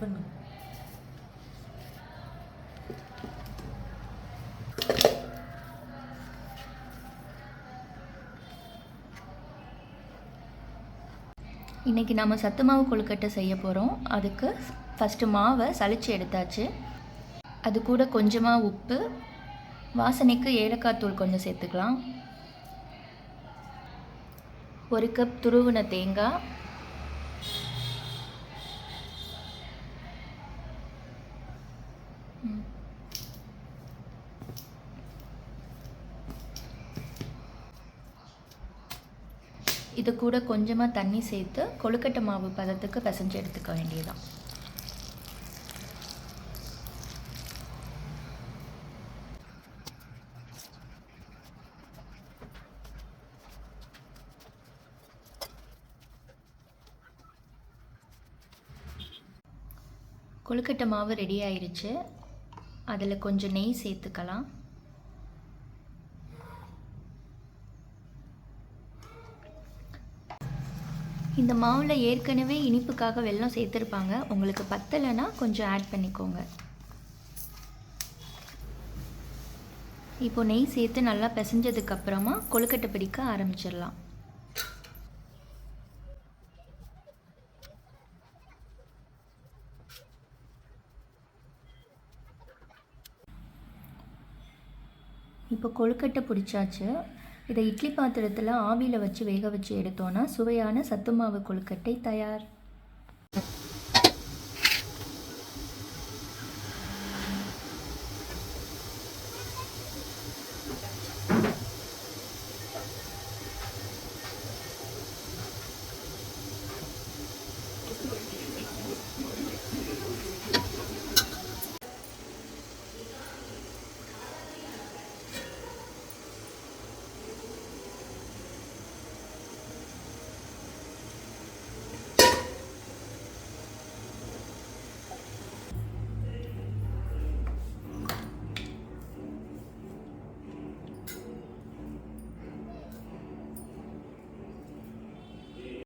பண்ணு. இன்றைக்கி நம்ம சத்து மாவு கொழுக்கட்டை செய்ய போகிறோம் அதுக்கு ஃபஸ்ட்டு மாவை சளிச்சு எடுத்தாச்சு. அது கூட கொஞ்சமாக உப்பு வாசனைக்கு ஏலக்காய் தூள் கொஞ்சம் சேர்த்துக்கலாம். ஒரு கப் துருவின தேங்காய் இது கூட கொஞ்சமாக தண்ணி சேர்த்து கொழுக்கட்டை மாவு பதத்துக்கு பிசைஞ்சு எடுத்துக்க வேண்டியதுதான். கொழுக்கட்டை மாவு ரெடி ஆயிடுச்சு அதில் கொஞ்சம் நெய் சேர்த்துக்கலாம். இந்த மாவில் ஏற்கனவே இனிப்புக்காக வெல்லம் சேர்த்துருப்பாங்க. உங்களுக்கு பத்தலைன்னா கொஞ்சம் ஆட் பண்ணிக்கோங்க. இப்போ நெய் சேர்த்து நல்லா பிசைஞ்சதுக்கப்புறமா கொழுக்கட்டை பிடிக்க ஆரம்பிச்சிடலாம். இப்போ கொழுக்கட்டை பிடிச்சாச்சு. இதை இட்லி பாத்திரத்தில் ஆவியில் வச்சு வேக வச்சு எடுத்தோன்னா சுவையான சத்து மாவு கொழுக்கட்டை தயார்.